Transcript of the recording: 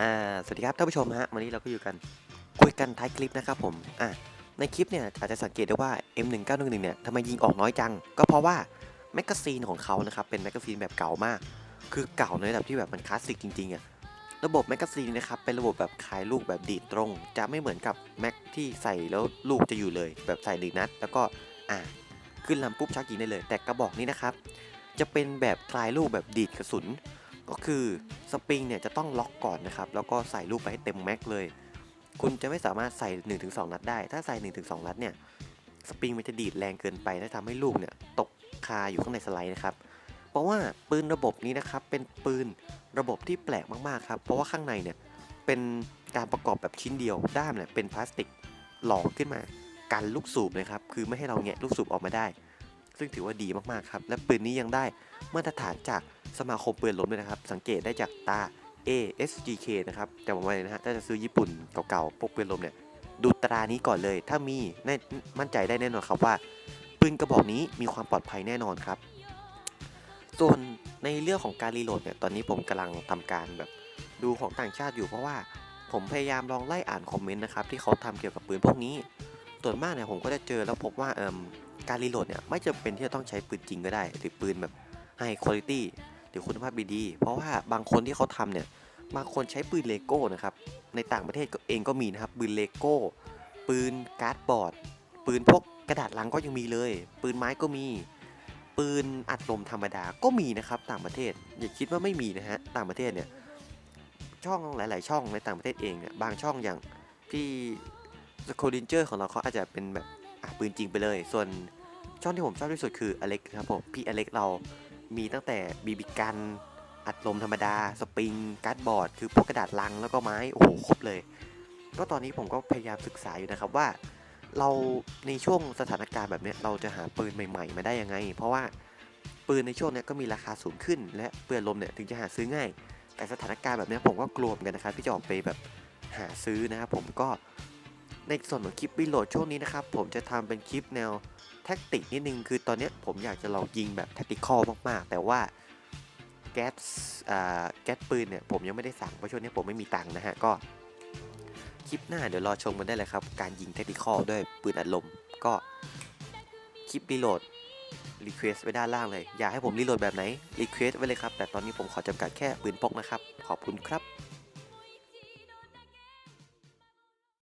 อ่าสวัสดีครับท่านผู้ชมฮะวันนี้เราก็อยู่กันคุยกันท้ายคลิปนะครับผมอะในคลิปเนี่ยอาจจะสังเกตได้ว่า M1911 เนี่ยทำไมยิงออกน้อยจัง ก็เพราะว่าแมกกาซีนของเขานะครับเป็นแมกกาซีนแบบเก่ามาก คือเก่าในระดับที่แบบมันคลาสสิกจริงๆอะระบบแมกกาซีนนะครับเป็นระบบแบบคายลูกแบบดีดตรง จะไม่เหมือนกับแม็กที่ใส่แล้วลูกจะอยู่เลย แบบใส่หนึ่งนัด แล้วก็อะขึ้นลำปุ๊บชักยิงได้เลย แต่กระบอกนี้นะครับจะเป็นแบบคลายลูกแบบดีดกระสุน ก็คือสปริงเนี่ยจะต้องล็อกก่อนนะครับ แล้วก็ใส่ลูกไปให้เต็มแม็กเลย คุณจะไม่สามารถใส่ 1-2 นัดได้ ถ้าใส่ 1-2 นัดเนี่ยสปริงมันจะดีดแรงเกินไปและทำให้ลูกเนี่ยตกคาอยู่ข้างในสไลด์นะครับ เพราะว่าปืนระบบนี้นะครับเป็นปืนระบบที่แปลกมากๆครับ เพราะว่าข้างในเนี่ยเป็นการประกอบแบบชิ้นเดียว ด้ามเนี่ยเป็นพลาสติกหลอกขึ้นมากันลูกสูบนะครับ คือไม่ให้เราแงะลูกสูบออกมาได้ ซึ่งถือว่าดีมากๆครับ และปืนนี้ยังได้มาตรฐานจาก สมาคมปืนล้มด้วยนะครับ สังเกตได้จากตา ASGK นะครับจำไว้เลยนะฮะถ้าจะซื้อญี่ปุ่นเก่าๆพวกปืนลมเนี่ยดูตรานี้ก่อนเลย ถ้ามีแน่มั่นใจได้แน่นอนครับว่าปืนกระบอกนี้มีความปลอดภัยแน่นอนครับ ส่วนในเรื่องของการรีโหลดเนี่ยตอนนี้ผมกำลังทำการแบบดูของต่างชาติอยู่เพราะว่าผมพยายามลองไล่อ่านคอมเมนต์นะครับที่เขาทำเกี่ยวกับปืนพวกนี้ ส่วนมากเนี่ยผมก็จะเจอแล้วพบว่าเอ่มการรีโหลดเนี่ยไม่จำเป็นที่จะต้องใช้ปืนจริงก็ได้ หรือปืนแบบ high quality ห รือคุณภาพดีๆ เพราะว่าบางคนที่เขาทำเนี่ยบางคนใช้ปืนเลโก้นะครับ ในต่างประเทศเองก็มีนะครับ ปืนเลโก้ ปืนการ์ดบอร์ด ปืนพวกกระดาษลังก็ยังมีเลย ปืนไม้ก็มี ปืนอัดลมธรรมดาก็มีนะครับ ต่างประเทศ อย่าคิดว่าไม่มีนะฮะ ต่างประเทศเนี่ย ช่องหลาย ๆ ช่องในต่างประเทศเองเนี่ย บางช่องอย่างพี่สโคดินเจอร์ของเราเขาอาจจะเป็นแบบปืนจริงไปเลย ส่วนช่องที่ผมชอบที่สุดคืออเล็กครับผม พี่อเล็กเรา มีตั้งแต่บีบีกันอัดลมธรรมดา สปริง การ์ดบอร์ด คือพวกกระดาษลังแล้วก็ไม้ โอ้โห ครบเลย ก็ตอนนี้ผมก็พยายามศึกษาอยู่นะครับว่า เราในช่วงสถานการณ์แบบนี้เราจะหาปืนใหม่ๆ มาได้ยังไง เพราะว่าปืนในช่วงนี้ก็มีราคาสูงขึ้น และปืนลมเนี่ยถึงจะหาซื้อง่าย แต่สถานการณ์แบบนี้ผมก็กลัวเหมือนกันนะครับที่จะออกไปแบบหาซื้อนะครับผมก็ ในส่วนของคลิปรีโหลดช่วงนี้นะครับผมจะทำเป็นคลิปแนวแท็กติกนิดนึง คือตอนนี้ผมอยากจะลองยิงแบบแท็กติคอลมากๆ แต่ว่าแก๊สแก๊สปืนเนี่ยผมยังไม่ได้สั่งเพราะช่วงนี้ผมไม่มีตังค์นะฮะก็คลิปหน้าเดี๋ยวรอชมกันได้เลยครับ การยิงแท็กติคอลด้วยปืนอัดลมก็คลิปรีโหลดรีเควสไว้ด้านล่างเลย อยากให้ผมรีโหลดแบบไหนรีเควสไว้เลยครับ แต่ตอนนี้ผมขอจำกัดแค่ปืนพกนะครับ ขอบคุณครับ